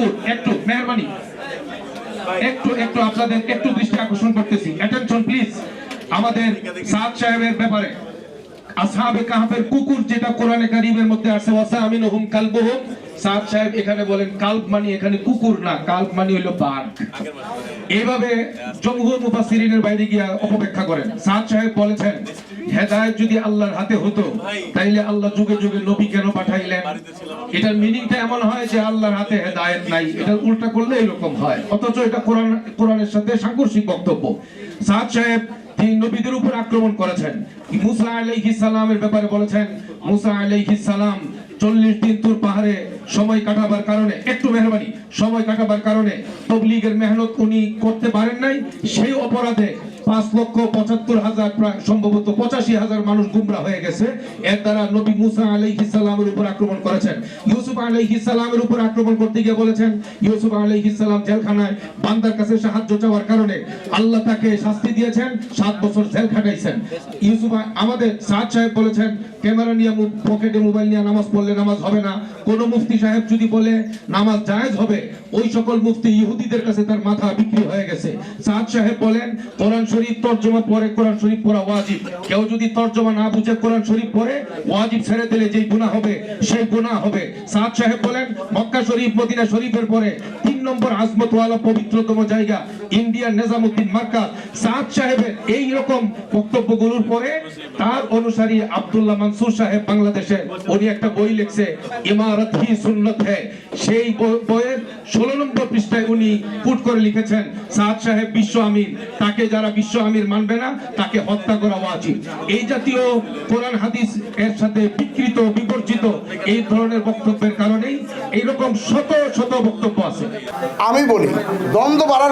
কুকুর একটু, মেহরবানি। একটু একটু আপনাদের একটু দৃষ্টি আকর্ষণ করতেছি। অ্যাটেনশন প্লিজ আমাদের সাদ সাহেবের ব্যাপারে। আসহাবে কুকুর যেটা কোরআনে কারিমের মধ্যে আছে, ওয়াসা আমিনুহুম কালবুহুম। সাদ সাহেব এখানে বলেন কাল্প মানে এখানে কুকুর না কাল্প মানে হলো বাঘ। এইভাবে জমহুর মুফাসসিরিনের বাইরে গিয়া অপব্যাখ্যা করেন। সাদ সাহেব বলেছেন, হেদায়েত যদি আল্লাহর হাতে হতো, তাইলে আল্লাহ যুগে যুগে নবী কেন পাঠাইলেন? এটার মিনিংটা এমন হয় যে আল্লাহর হাতে হেদায়েত নাই। এটার উল্টা করলে এরকম হয়। অথচ এটা কোরআন, কোরআনের সাথে সাংঘর্ষিক বক্তব্য। সাদ সাহেব তিনি নবীদের উপর আক্রমণ করেছেন। মুসা আলাইহিস সালামের ব্যাপারে বলেছেন, মুসা আলাইহিস সালাম চল্লিশ দিন তুর পাহাড়ে সময় কাটাবার কারণে, একটু মেহরবানি, সময় কাটাবার কারণে তবলিগের মেহনত উনি করতে পারেন নাই, সেই অপরাধে পাঁচ লক্ষ পঁচাত্তর হাজার প্রায় সম্ভবত পঁচাশি হাজার মানুষ গুমরা হয়ে গেছে। এর দ্বারা নবী মুসা আলাইহিস সালামের উপর আক্রমণ করেছেন। ইউসুফ আলাইহিস সালামের উপর আক্রমণ করতে গিয়ে বলেছেন, ইউসুফ আলাইহিস সালাম জেলখানায় বান্দার কাছে সাহায্য চাওয়ার কারণে আল্লাহ তাকে শাস্তি দিয়েছেন, সাত বছর জেল খাটাইছেন। ইউসুফ আমাদের সাদ সাহেব বলেছেন, ক্যামেরা নিয়ে পকেটে মোবাইল নিয়ে নামাজ পড়লে নামাজ হবে না। কোন মুফতি সাহেব যদি বলে নামাজ জায়েজ হবে, ওই সকল মুফতি ইহুদিদের কাছে তার মাথা বিক্রি হয়ে গেছে। সাদ সাহেব বলেন, কোরআন শরীফ তর্জমা পরে, কোরআন শরীফ পড়া ওয়াজিব। কেউ যদি তর্জমা না বুঝে কোরআন শরীফ পড়ে, ওয়াজিব ছেড়ে দিলে যেই গুনাহ হবে, সেই গুনাহ হবে। সাদ সাহেব বলেন, মক্কা শরীফ, মদিনা শরীফের পরে তিন নম্বর আজমত ওয়ালা পবিত্রতম জায়গা ইন্ডিয়ার নিজামুদ্দিন মার্কাজ। সাদ সাহেবের এই রকম বক্তব্যগুলোর পরে তার অনুসারী আব্দুল্লাহ মানসুর সাহেব বাংলাদেশের উনি একটা বই লিখছে, ইমারত হি সুন্নত হ্যায় সেই বই- বইয়ের ষোলো নম্বর পৃষ্ঠায় উনি পুট করে লিখেছেন, সাদ সাহেব বিশ্ব আমির, তাকে যারা বিশ্ব আমির মানবে না, তাকে হত্যা করা উচিত এই জাতীয় কোরআন হাদিস এর সাথে বিকৃত, বিবর্জিত এই ধরনের বক্তব্যের কারণেই এইরকম শত শত বক্তব্য আছে। আমি বলি, দ্বন্দ্ব বাড়ার